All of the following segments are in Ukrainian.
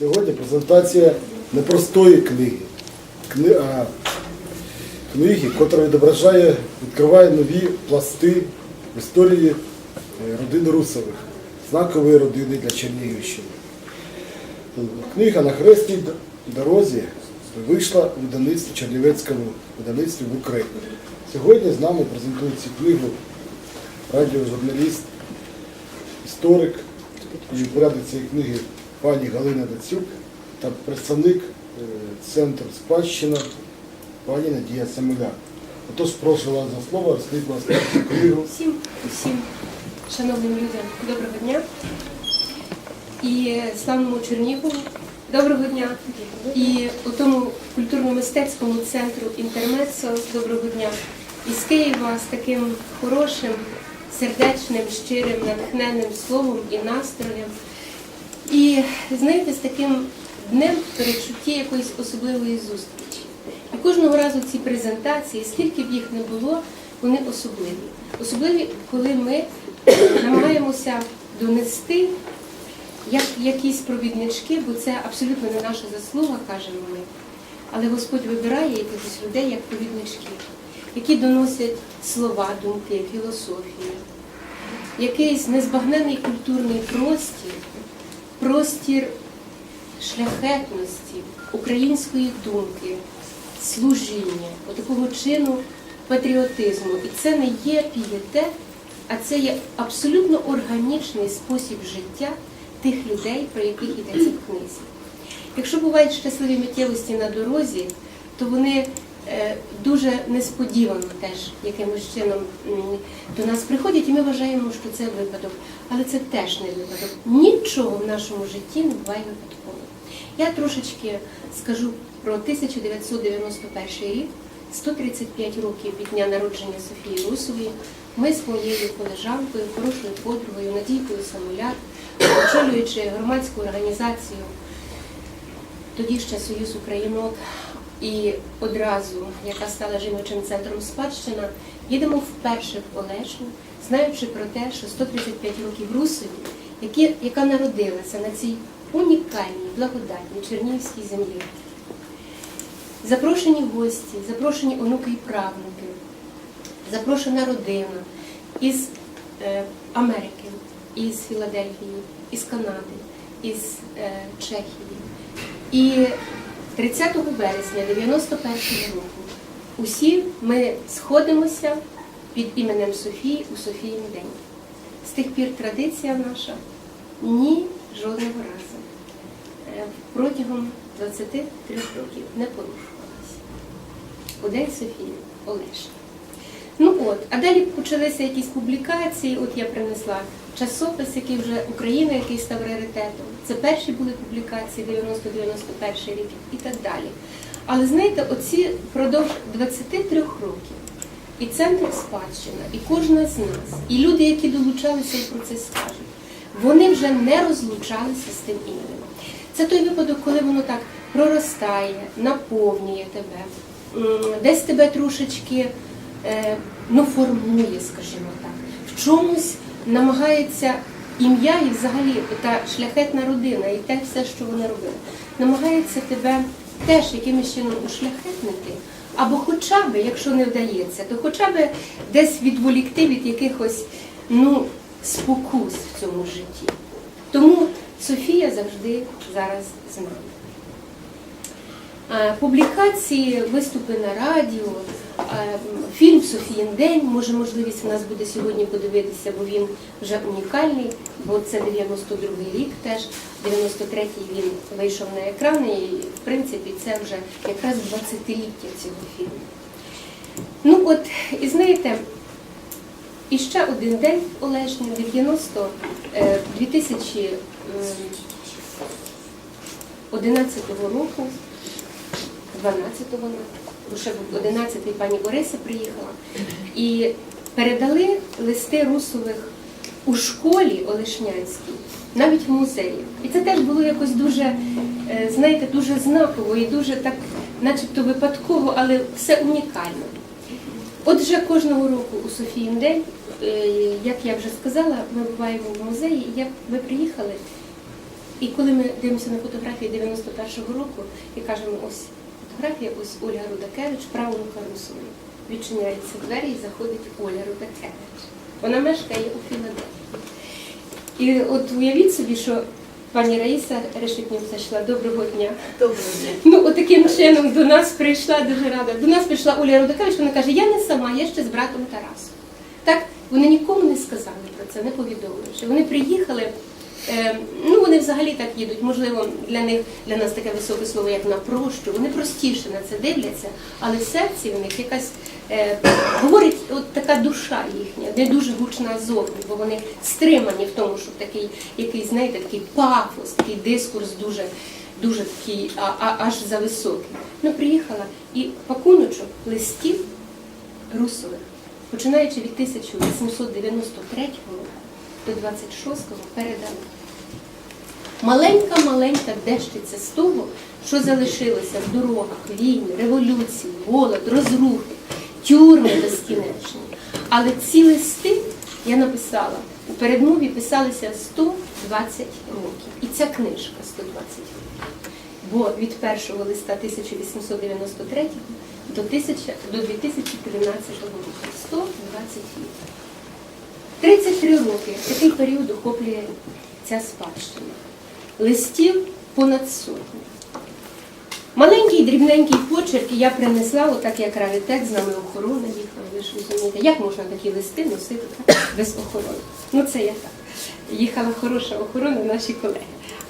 Сьогодні презентація непростої книги, Кни, а книги, котра відображає, відкриває нові пласти в історії е, родини Русових, знакової родини для Чернігівщини. Книга на хресній дорозі вийшла у видавництві Чернівецькому видавництві в Україні. Сьогодні з нами презентує цю книгу радіожурналіст, історик і порядок цієї книги пані Галина Дацюк та представник е, центру спадщина пані Надія Самуляк. Отож, прошу вас за слово, розкажіть, будь ласка, книгу. Всім, усім шановним людям, доброго дня. І славному Чернігову, доброго дня. І у тому культурно-мистецькому центру Інтермецо, доброго дня. І з Києва з таким хорошим, сердечним, щирим, натхненним словом і настроєм. І знаєте, з таким днем передчутті якоїсь особливої зустрічі. І кожного разу ці презентації, скільки б їх не було, вони особливі. Особливі, коли ми намагаємося донести як якісь провіднички, бо це абсолютно не наша заслуга, кажемо ми. Але Господь вибирає якихось людей як провідничків, які доносять слова, думки, філософію, якийсь незбагнений культурний простір, простір шляхетності, української думки, служіння, отакого чину патріотизму. І це не є пієтет, а це є абсолютно органічний спосіб життя тих людей, про яких йдеться в книзі. Якщо бувають щасливі миттєвості на дорозі, то вони е, дуже несподівано теж якимось чином до нас приходять, і ми вважаємо, що це випадок. Але це теж не випадок. Нічого в нашому житті не буває випадково. Я трошечки скажу про 1991 рік, 135 років від дня народження Софії Русової. Ми з моєю колежанкою, хорошою подругою, Надійкою Самоляк, очолюючи громадську організацію тоді ще Союз Українок, і одразу, яка стала жіночим центром спадщина, їдемо вперше в Олешню, знаючи про те, що 135 років Русові, які, яка народилася на цій унікальній, благодатній Чернігівській землі. Запрошені гості, запрошені онуки і правнуки, запрошена родина із е, Америки, із Філадельфії, із Канади, із е, Чехії. І 30 вересня 91 року усі ми сходимося під іменем Софії у Софіїн день. З тих пір традиція наша ні жодного разу е, протягом 23 років не порушувалася. У День Софії Олешня. Ну от, а далі почалися якісь публікації. От я принесла часопис, який вже Україна, який став раритетом. Це перші були публікації 90-91 рік і так далі. Але знаєте, оці впродовж 23 років і центр спадщина, і кожна з нас, і люди, які долучалися і про це скажуть, вони вже не розлучалися з тим іменем. Це той випадок, коли воно так проростає, наповнює тебе, десь тебе трошечки е, ну, формує, скажімо так, в чомусь намагається ім'я і взагалі та шляхетна родина і те все, що вони робили, намагається тебе теж якимось чином ушляхетнити, або хоча б, якщо не вдається, то хоча б десь відволікти від якихось ну, спокус в цьому житті. Тому Софія завжди зараз з нами. Е, Публікації, виступи на радіо, фільм Софіїн день. Може, можливість у нас буде сьогодні подивитися, бо він вже унікальний, бо це 92-й рік теж. 93-й він вийшов на екрани, і в принципі це вже якраз 20-ліття цього фільму. Ну от, і знаєте, і ще один день Олешні, 90, е, 2011 року, 12-го, бо ще був 11-й пані Бориса приїхала, і передали листи Русових у школі Олешнянській, навіть в музеї. І це теж було якось дуже, е, знаєте, дуже знаково і дуже так, начебто випадково, але все унікально. Отже, кожного року у Софіїн день, е, як я вже сказала, ми буваємо в музеї, і ви приїхали, І коли ми дивимося на фотографії 91-го року і кажемо, ось фотографія, ось Оля Рудакевич, правнука Русової. Відчиняються двері і заходить Оля Рудакевич. Вона мешкає у Філадельфії. І от уявіть собі, що пані Раїса Решетнюк зайшла. Доброго дня. Доброго дня. Ну, от таким чином до нас прийшла дуже рада. До нас прийшла Оля Рудакевич, вона каже, я не сама, я ще з братом Тарасом. Так, вони нікому не сказали про це, не повідомивши. Вони приїхали. Е, Ну, вони взагалі так їдуть. Можливо, для них для нас таке високе слово, як на прощу. Вони простіше на це дивляться, але в серці в них якась е, говорить от така душа їхня, не дуже гучна зовні, бо вони стримані в тому, щоб такий якийсь, знаєте, такий пафос, такий дискурс дуже, дуже такий, а, а, аж за високий. Ну, приїхала і пакуночок листів русових, починаючи від 1893 року до 26-го передали. Маленька-маленька дещиця з того, що залишилося в дорогах, війни, революції, голод, розрухи, тюрми безкінечні. Але ці листи я написала, у передмові писалися 120 років. І ця книжка 120 років. Бо від першого листа 1893 до, 1000 до 2013 року 120 років. 33 роки такий період охоплює ця спадщина. Листів понад сотню. Маленький дрібненький почерк я принесла, отак як раритет, з нами охорона їхала, ви ж розумієте, як можна такі листи носити без охорони? Ну це я так. Їхала хороша охорона, наші колеги.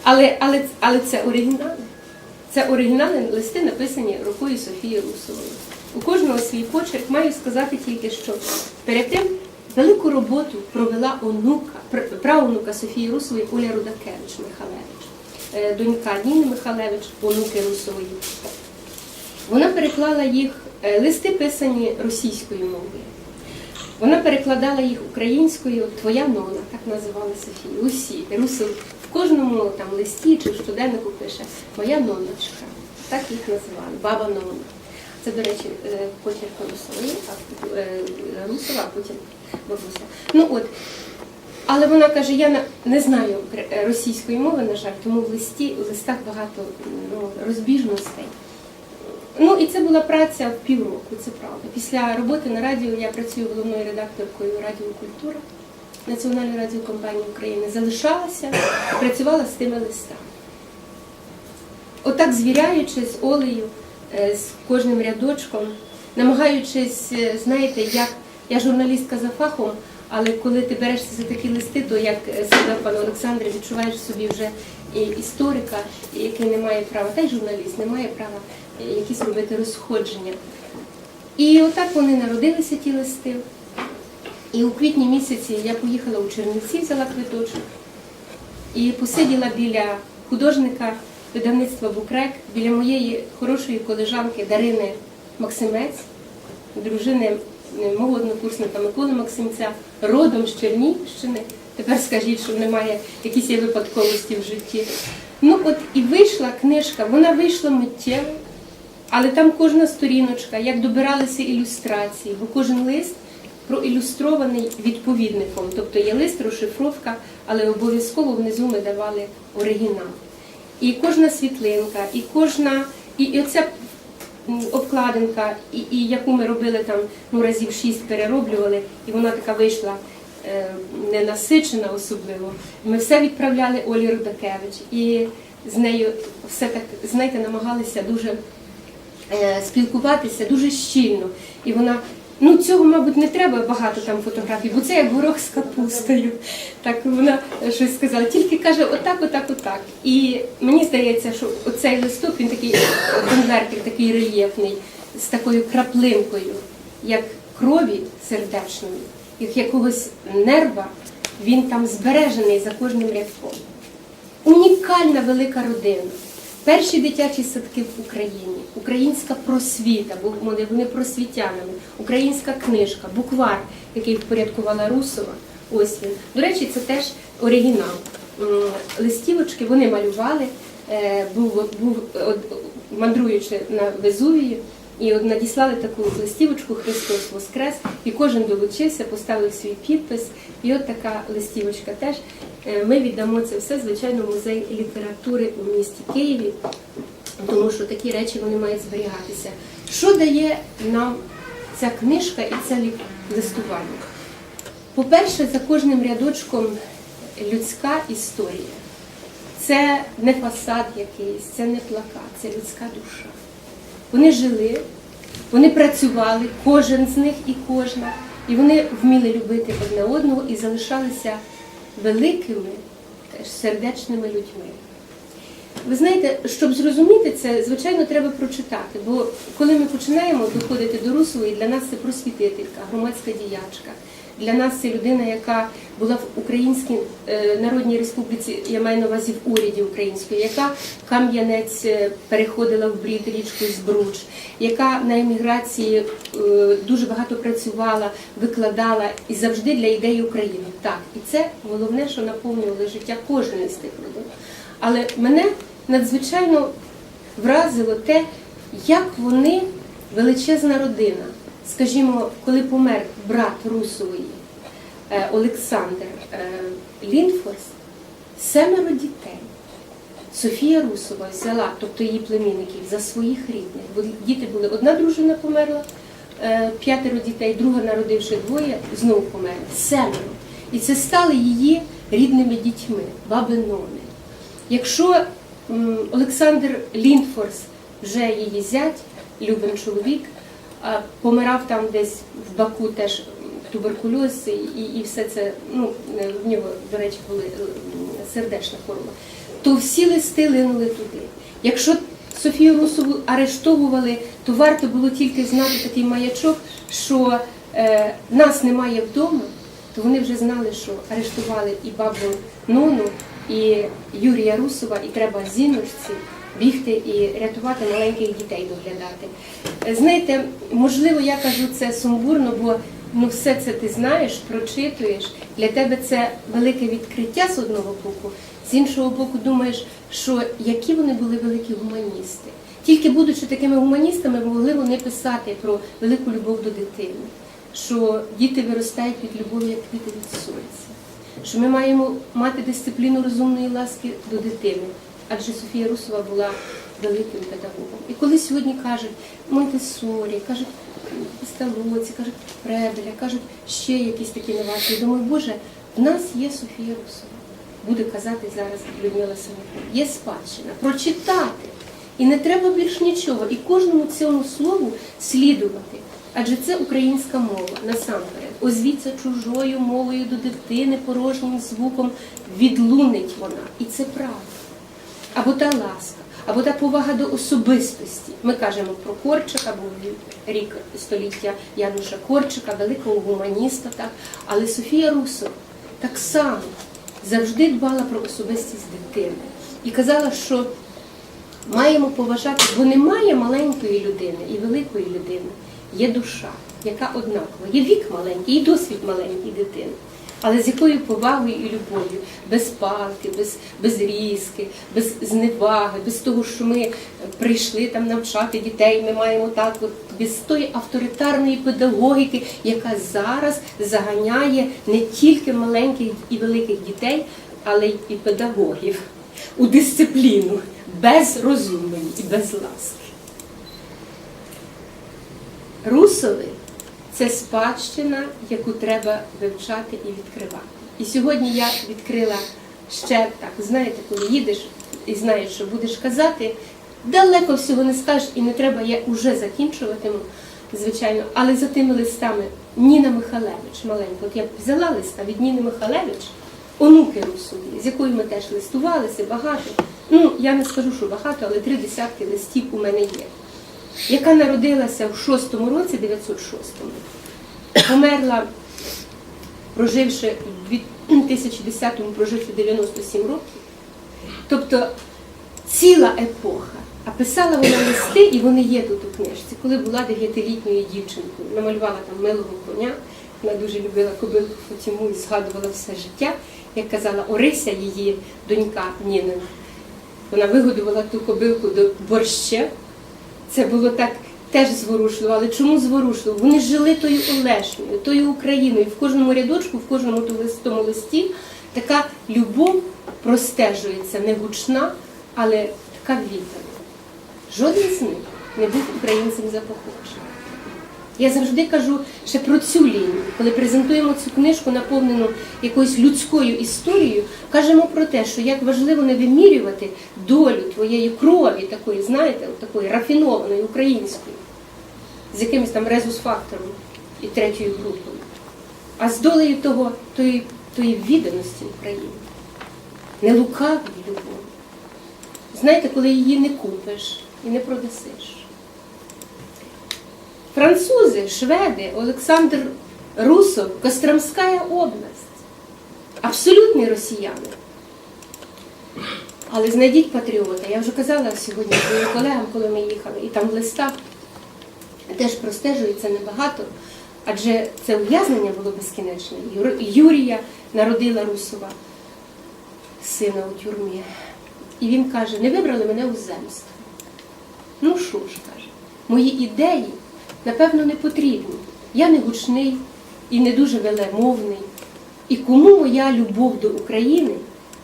Але, але, але це оригінали. Це оригінали листи написані рукою Софії Русової. У кожного свій почерк маю сказати тільки, що перед тим велику роботу провела онука, правонука Софії Русової Оля Рудакевич Михалевич, е, донька Ніни Михалевич, онуки Русової. Вона переклала їх е, листи писані російською мовою. Вона перекладала їх українською Твоя нона, так називали Софію. Усі. Руси в кожному там листі чи в щоденнику пише Моя ноночка. Так їх називали, баба нона. Це, до речі, е, почерк Русова, а потім бабуся. Ну от. Але вона каже, я не знаю е, російської мови, на жаль, тому в листі, в листах багато ну, розбіжностей. Ну і це була праця в півроку, це правда. Після роботи на радіо я працюю головною редакторкою Радіо Культура Національної радіокомпанії України. Залишалася, працювала з тими листами. Отак звіряючи з Олею, е, з кожним рядочком, намагаючись, е, знаєте, як я журналістка за фахом, але коли ти берешся за такі листи, то як сказав пан Олександр, відчуваєш собі вже і історика, який не має права, та й журналіст не має права е, якісь робити розходження. І отак вони народилися, ті листи. І у квітні місяці я поїхала у Чернівці, взяла квиточок і посиділа біля художника видавництва Букрек, біля моєї хорошої колежанки Дарини Максимець, дружини мого однокурсника Миколи Максимця, родом з Чернігівщини. Тепер скажіть, що немає якісь є випадковості в житті. Ну от і вийшла книжка, вона вийшла миттєво, але там кожна сторіночка, як добиралися ілюстрації, бо кожен лист проілюстрований відповідником. Тобто є лист, розшифровка, але обов'язково внизу ми давали оригінал. І кожна світлинка, і кожна, і, оця обкладинка, і, і яку ми робили там ну, разів шість перероблювали, і вона така вийшла е, ненасичена особливо. Ми все відправляли Олі Рудакевич. І з нею все так, знаєте, намагалися дуже е, спілкуватися дуже щільно. І вона, ну цього, мабуть, не треба багато там фотографій, бо це як горох з капустою. Так вона щось сказала. Тільки каже, отак, отак, отак. І мені здається, що оцей листок він такий конвертик, такий рельєфний, з такою краплинкою, як крові сердечної, як якогось нерва. Він там збережений за кожним рядком. Унікальна велика родина. Перші дитячі садки в Україні, українська просвіта, бо вони просвітянами, українська книжка, буквар, який впорядкувала Русова. Ось він. До речі, це теж оригінал. Листівочки вони малювали, е, був, був мандруючи на Везувії, і от надіслали таку листівочку Христос Воскрес, і кожен долучився, поставив свій підпис. І от така листівочка теж. е, ми віддамо це все, звичайно, музей літератури у місті Києві, тому що такі речі вони мають зберігатися. Що дає нам ця книжка і це листування? По-перше, за кожним рядочком людська історія. Це не фасад якийсь, це не плакат, це людська душа. Вони жили, вони працювали, кожен з них і кожна, і вони вміли любити одне одного і залишалися великими, сердечними людьми. Ви знаєте, щоб зрозуміти це, звичайно, треба прочитати. Бо коли ми починаємо доходити до Русової, для нас це просвітителька, громадська діячка. Для нас це людина, яка була в Українській е, Народній Республіці, я маю на увазі в уряді української, яка Кам'янець е, переходила в брід річку Збруч, яка на еміграції е, дуже багато працювала, викладала і завжди для ідеї України. Так, і це головне, що наповнювало життя кожної з тих родин. Але мене надзвичайно вразило те, як вони величезна родина. Скажімо, коли помер брат Русової е, Олександр е, Лінфорс, семеро дітей. Софія Русова взяла, тобто її племінників, за своїх рідних. Діти були, одна дружина померла, е, п'ятеро дітей, друга народивши двоє, знову померла. Семеро. І це стали її рідними дітьми, баби Нони. Якщо Олександр Лінфорс, вже її зять, Любин чоловік, помирав там десь в Баку теж туберкульоз і, і все це, ну, е, в нього, до речі, були е, сердечна хвороба, то всі листи линули туди. Якщо Софію Русову арештовували, то варто було тільки знати такий маячок, що е, нас немає вдома, то вони вже знали, що арештували і бабу Нону, і Юрія Русова, і треба зіночці бігти і рятувати маленьких дітей доглядати. Знаєте, можливо, я кажу це сумбурно, бо ну все це ти знаєш, прочитуєш. Для тебе це велике відкриття з одного боку, з іншого боку, думаєш, що які вони були великі гуманісти. Тільки будучи такими гуманістами, могли вони писати про велику любов до дитини, що діти виростають від любові, як квіти від сонця що ми маємо мати дисципліну розумної ласки до дитини. Адже Софія Русова була великим педагогом. І коли сьогодні кажуть Монтесорі, кажуть Сталоці, кажуть Пределя, кажуть ще якісь такі новації, думаю, Боже, в нас є Софія Русова. Буде казати зараз Людмила Самохова. Є спадщина. Прочитати. І не треба більш нічого. І кожному цьому слову слідувати. Адже це українська мова насамперед. Озвіться чужою мовою до дитини порожнім звуком відлунить вона. І це правда. Або та ласка, або та повага до особистості. Ми кажемо про Корчика, був рік століття Януша Корчика, великого гуманіста, так? але Софія Русова так само завжди дбала про особистість дитини і казала, що маємо поважати, бо немає маленької людини і великої людини. Є душа, яка однакова. Є вік маленький, і досвід маленької дитини. Але з якою повагою і любов'ю, без палки, без, без різки, без зневаги, без того, що ми прийшли там навчати дітей, ми маємо так, от, без тої авторитарної педагогіки, яка зараз заганяє не тільки маленьких і великих дітей, але й педагогів у дисципліну, без розумної і без ласки. Русови це спадщина, яку треба вивчати і відкривати. І сьогодні я відкрила ще так, знаєте, коли їдеш і знаєш, що будеш казати, далеко всього не скажеш, і не треба, я вже закінчуватиму, звичайно, але за тими листами Ніна Михалевич, маленька, от я взяла листа від Ніни Михалевич, онуки Русові, з якою ми теж листувалися, багато. Ну, я не скажу, що багато, але три десятки листів у мене є яка народилася в 6-му році, 906-му, померла, проживши в 2010-му, проживши 97 років. Тобто ціла епоха. А писала вона листи, і вони є тут у книжці, коли була дев'ятилітньою дівчинкою. Намалювала там милого коня, вона дуже любила кобилку Фатіму і згадувала все життя. Як казала Орися, її донька Ніна. Вона вигодувала ту кобилку до борща. Це було так теж зворушливо. Але чому зворушливо? Вони жили тою Олешньою, тою Україною. В кожному рядочку, в кожному тому листі така любов простежується не гучна, але така віддана. Жоден з них не був українцем за походженням. Я завжди кажу ще про цю лінію, коли презентуємо цю книжку, наповнену якоюсь людською історією, кажемо про те, що як важливо не вимірювати долю твоєї крові, такої, знаєте, такої рафінованої української, з якимось там резус-фактором і третьою групою, а з долею того, тої, тої відданості України, не лукавої любові. Знаєте, коли її не купиш і не продасиш. Французи, шведи, Олександр Русов, Костромська область. Абсолютні росіяни. Але знайдіть патріота. Я вже казала сьогодні своїм колегам, коли ми їхали, і там в листах теж простежується небагато, адже це ув'язнення було безкінечне. Юрія народила Русова, сина у тюрмі. І він каже: не вибрали мене у земство. Ну що ж, каже, мої ідеї, напевно, не потрібні. Я не гучний і не дуже велемовний. І кому моя любов до України,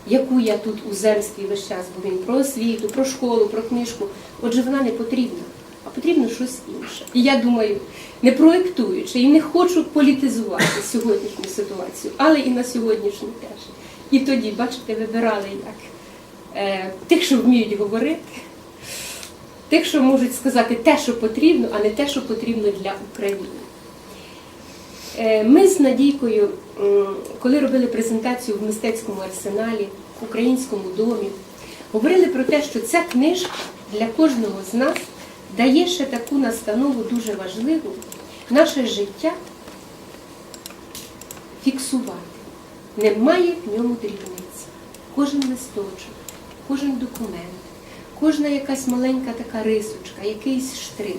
яку я тут у земстві весь час, бо він про освіту, про школу, про книжку, отже, вона не потрібна, а потрібно щось інше. І я думаю, не проєктуючи і не хочу політизувати сьогоднішню ситуацію, але і на сьогоднішню теж. І тоді, бачите, вибирали як е, тих, що вміють говорити, тих, що можуть сказати те, що потрібно, а не те, що потрібно для України. Е, Ми з Надійкою, коли робили презентацію в мистецькому арсеналі, в українському домі, говорили про те, що ця книжка для кожного з нас дає ще таку настанову дуже важливу наше життя фіксувати. Немає в ньому дрібниць. Кожен листочок, кожен документ, кожна якась маленька така рисочка, якийсь штрих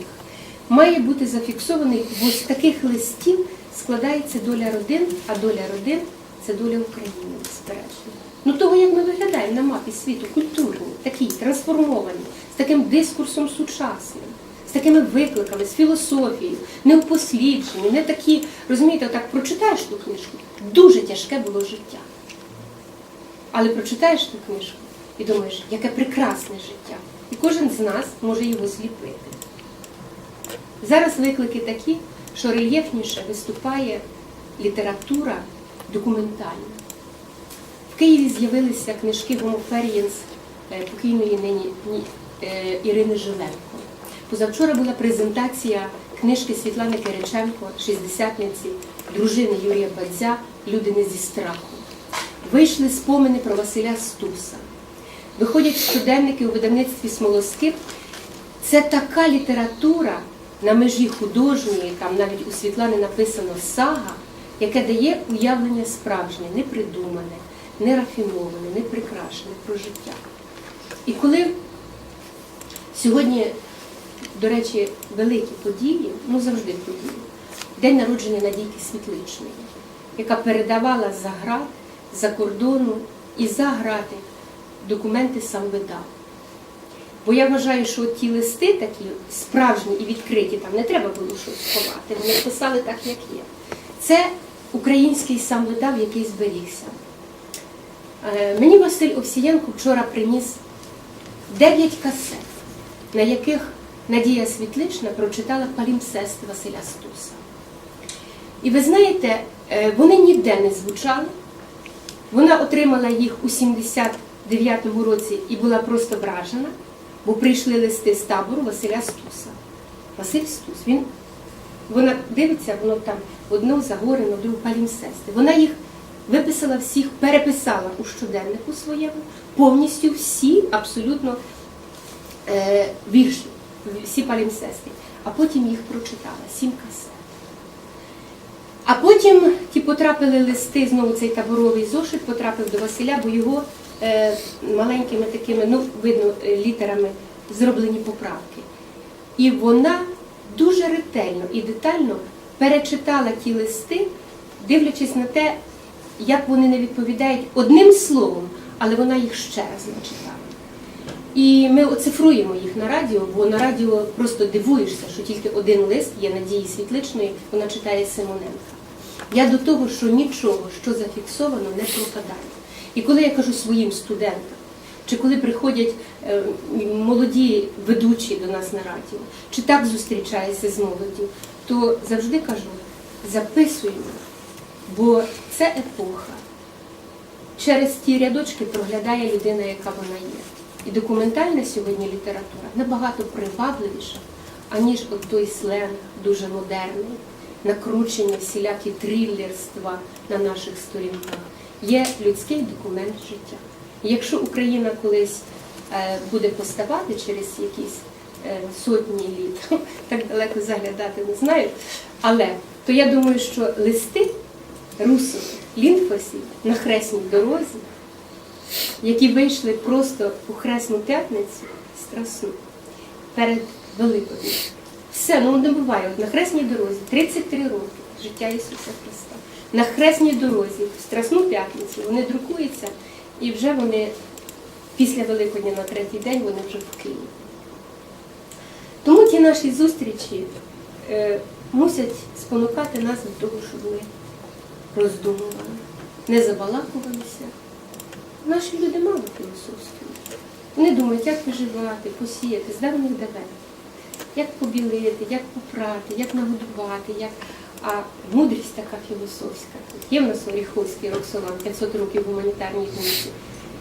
має бути зафіксований, бо з таких листів складається доля родин, а доля родин це доля України, безперечно. Ну того, як ми виглядаємо на мапі світу, культурні, такі трансформовані, з таким дискурсом сучасним, з такими викликами, з філософією, не упосліджені, не такі, розумієте, так прочитаєш ту книжку, дуже тяжке було життя. Але прочитаєш ту книжку і думаєш, яке прекрасне життя. І кожен з нас може його зліпити. Зараз виклики такі, що рельєфніше виступає література документальна. В Києві з'явилися книжки е, покійної нині е, Ірини Жиленко. Позавчора була презентація книжки Світлани Кириченко, шістдесятниці, дружини Юрія Бадзя Люди не зі страху. Вийшли спомини про Василя Стуса. Виходять щоденники у видавництві Смолоскип. Це така література на межі художньої, там навіть у Світлани написано сага, яке дає уявлення справжнє, не придумане, не прикрашене про життя. І коли сьогодні, до речі, великі події, ну завжди події, день народження Надійки Світличної, яка передавала за град, за кордону і за грати документи сам видав. Бо я вважаю, що ті листи такі справжні і відкриті, там не треба було щось ховати, вони писали так, як є. Це український сам видав, який зберігся. Е, Мені Василь Овсієнко вчора приніс 9 касет, на яких Надія Світлична прочитала палімсест Василя Стуса. І ви знаєте, е, вони ніде не звучали. Вона отримала їх у 79-му році і була просто вражена, бо прийшли листи з табору Василя Стуса. Василь Стус, він, вона дивиться, воно там одно загорено, друге палімсести. Вона їх виписала всіх, переписала у щоденнику своєму, повністю всі абсолютно е, вірші, всі палімсести. А потім їх прочитала, сім касет. А потім ті потрапили листи, знову цей таборовий зошит потрапив до Василя, бо його маленькими такими, ну, видно, е, літерами зроблені поправки. І вона дуже ретельно і детально перечитала ті листи, дивлячись на те, як вони не відповідають одним словом, але вона їх ще раз начитала. І ми оцифруємо їх на радіо, бо на радіо просто дивуєшся, що тільки один лист є Надії Світличної, вона читає Симоненка. Я до того, що нічого, що зафіксовано, не пропадає. І коли я кажу своїм студентам, чи коли приходять е, молоді ведучі до нас на радіо, чи так зустрічаюся з молоддю, то завжди кажу, записуємо, бо це епоха. Через ті рядочки проглядає людина, яка вона є. І документальна сьогодні література набагато привабливіша, аніж от той сленг дуже модерний, накручення всілякі трилерства на наших сторінках. Є людський документ життя. Якщо Україна колись е, буде поставати через якісь е, сотні літ, так далеко заглядати не знаю, але то я думаю, що листи русових, лінфосів на хресній дорозі, які вийшли просто у Хресну п'ятницю страсну перед Великоднем. Все, ну не буває. От на хресній дорозі 33 роки життя Ісуса Христа. На хресній дорозі, в Страсну п'ятницю, вони друкуються і вже вони після Великодня на третій день вони вже в Києві. Тому ті наші зустрічі е, мусять спонукати нас до того, щоб ми роздумували, не забалакувалися. Наші люди мало філософствують. Вони думають, як виживати, посіяти з давніх давен, як побілити, як попрати, як нагодувати, як... а мудрість така філософська. Є в нас Оріховський Роксолан, 500 років гуманітарній книзі.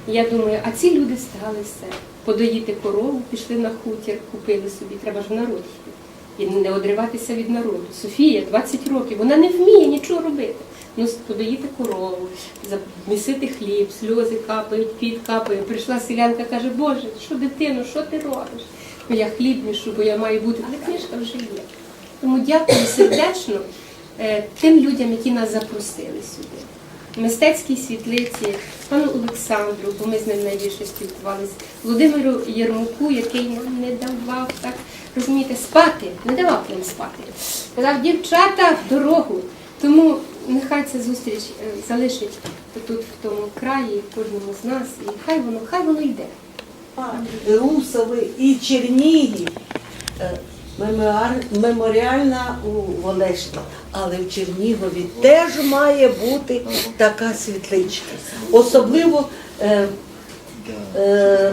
Я думаю, а ці люди стали все. Подоїти корову, пішли на хутір, купили собі, треба ж в народ йти. І не одриватися від народу. Софія 20 років, вона не вміє нічого робити. Ну, подоїти корову, замісити хліб, сльози капають, під капає. Прийшла селянка, каже, Боже, що дитино, що ти робиш? Ну, я хліб мішу, бо я маю бути. Але книжка вже є. Тому дякую сердечно тим людям, які нас запросили сюди. Мистецькій світлиці, пану Олександру, бо ми з ним найбільше спілкувалися, Володимиру Єрмуку, який нам не давав так, розумієте, спати, не давав нам спати. Казав, дівчата, в дорогу. Тому нехай ця зустріч е, залишить тут, в тому краї, кожному з нас, і хай воно, хай воно йде. Русови і Чернігів. Меморіаль- Меморіальна у Волешні, але в Чернігові теж має бути така світличка. Особливо е, е,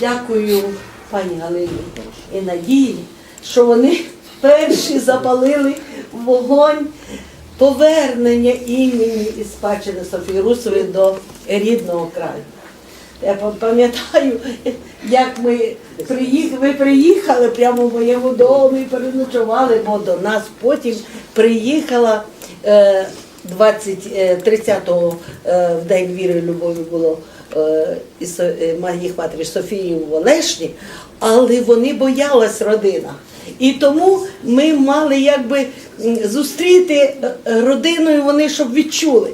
дякую пані Галині і Надії, що вони перші запалили вогонь повернення імені і спадщини Софії Русової до рідного краю. Я пам'ятаю, як ми приїхали, ви приїхали прямо в моєму домі, переночували, бо до нас потім приїхала е, 20, е, 30-го е, в День віри і любові було е, е, їх матері Софії в Олешні, але вони боялась родина. І тому ми мали якби зустріти е, е, родиною, вони щоб відчули.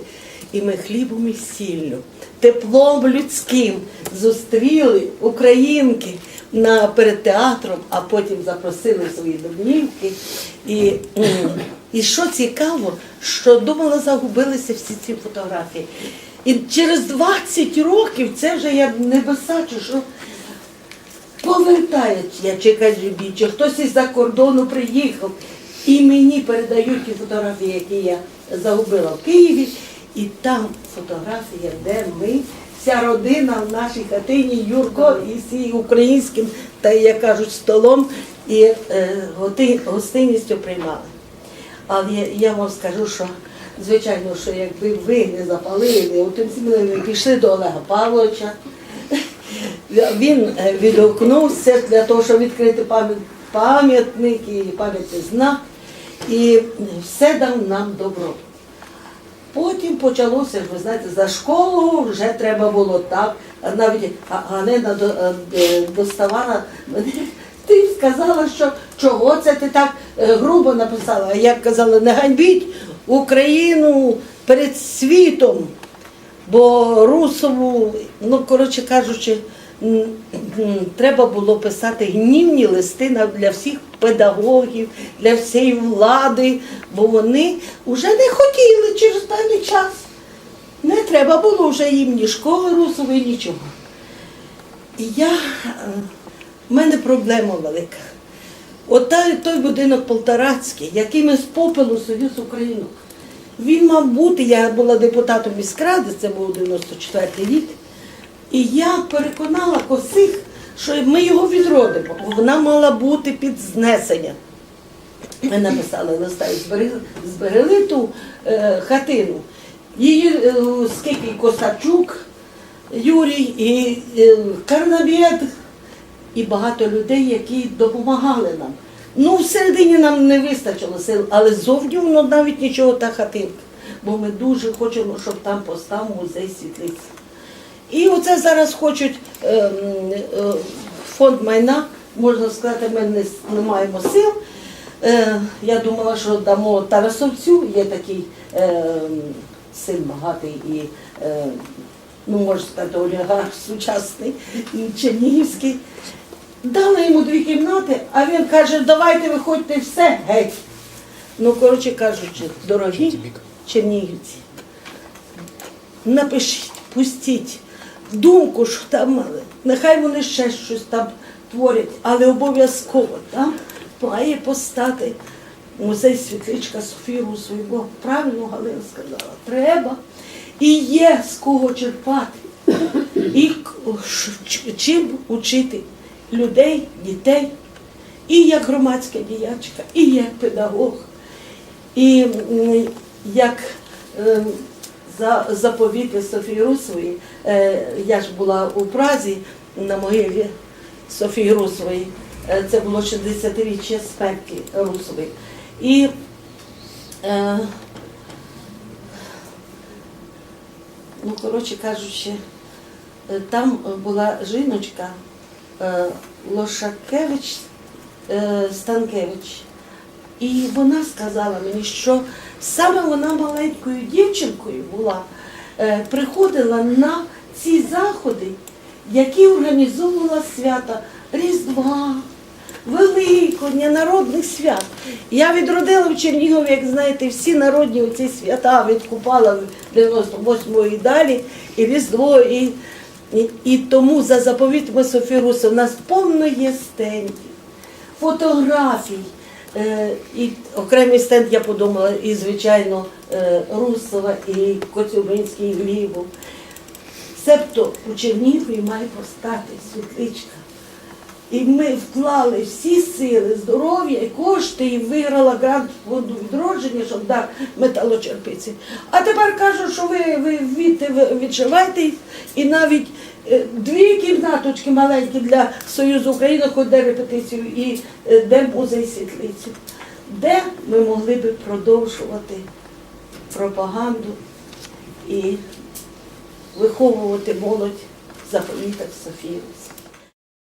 І ми хлібом і сіллю, теплом людським зустріли українки на, перед театром, а потім запросили свої домівки. І, і що цікаво, що думала, загубилися всі ці фотографії. І через 20 років це вже я не бачу, що повертають, я чи хтось із-за кордону приїхав. І мені передають ті фотографії, які я загубила в Києві. І там фотографія, де ми, вся родина в нашій хатині, Юрко і всі українським, та як кажуть, столом і е, гостинністю приймали. Але я, я вам скажу, що звичайно, що якби ви не запалили, отим сміливим пішли до Олега Павловича, він е, відгукнувся для того, щоб відкрити пам'ят- пам'ятник і пам'ятний знак, і все дав нам добро. Потім почалося, ви знаєте, за школу вже треба було так. Навіть Га- Галина до- е, доставала мене. Ти сказала, що чого це ти так е, грубо написала. А я казала, не ганьбіть Україну перед світом. Бо Русову, ну коротше кажучи, треба було писати гнівні листи для всіх педагогів, для всієї влади, бо вони вже не хотіли через певний час. Не треба було вже їм ні школи Русової, нічого. І я, е, в мене проблема велика. От той будинок Полтарацький, який ми з попелу Союз Україну. Він мав бути, я була депутатом міськради, це був 94 й рік. І я переконала косих, що ми його відродимо. Вона мала бути під знесення. Ми написали листа і зберегли, зберегли ту е, хатину. Її е, скільки Косачук, Юрій і е, Карнавєт, і багато людей, які допомагали нам. Ну, всередині нам не вистачило сил, але зовні воно навіть нічого та хатинка. Бо ми дуже хочемо, щоб там постав музей світлиці. І оце зараз хочуть е, е, фонд майна, можна сказати, ми не, не маємо сил. Е, я думала, що дамо Тарасовцю, є такий е, син багатий і, е, ну можна сказати, олігарх сучасний, м, чернігівський. Дали йому дві кімнати, а він каже, давайте виходьте все геть. Ну, коротше кажучи, дорогі чернігівці, напишіть, пустіть думку, що там, нехай вони ще щось там творять, але обов'язково там має постати музей світличка Софії Русової, бо правильно Галина сказала, треба. І є з кого черпати, і чим учити людей, дітей, і як громадська діячка, і як педагог. І як е, за заповіти Софії Русової, е, я ж була у Празі на могилі Софії Русової, е, це було 60-річчя смерті Русової. І е, ну, коротше кажучи, е, там була жіночка е, Лошакевич е, Станкевич. І вона сказала мені, що саме вона маленькою дівчинкою була, е, приходила на ці заходи, які організовувала свята Різдва, Великодня, народних свят. Я відродила в Чернігові, як знаєте, всі народні оці свята відкупала в 98-го і далі, і Різдво, і, і, і тому за заповітами Софії Руси в нас повно є стендів, фотографій. Е, І окремий стенд я подумала, і, звичайно, е, Русова, і Коцюбинський, і Глібов. Себто у Чернігові має постати світличка. І ми вклали всі сили, здоров'я і кошти, і виграла грант фонду відродження, щоб дати металочерпиці. А тепер кажуть, що ви, ви відти ви відшиваєте і навіть дві кімнаточки маленькі для Союзу України, хоч де репетицію, і е, де музей світлиці, де ми могли би продовжувати пропаганду і виховувати молодь заповітах Софії.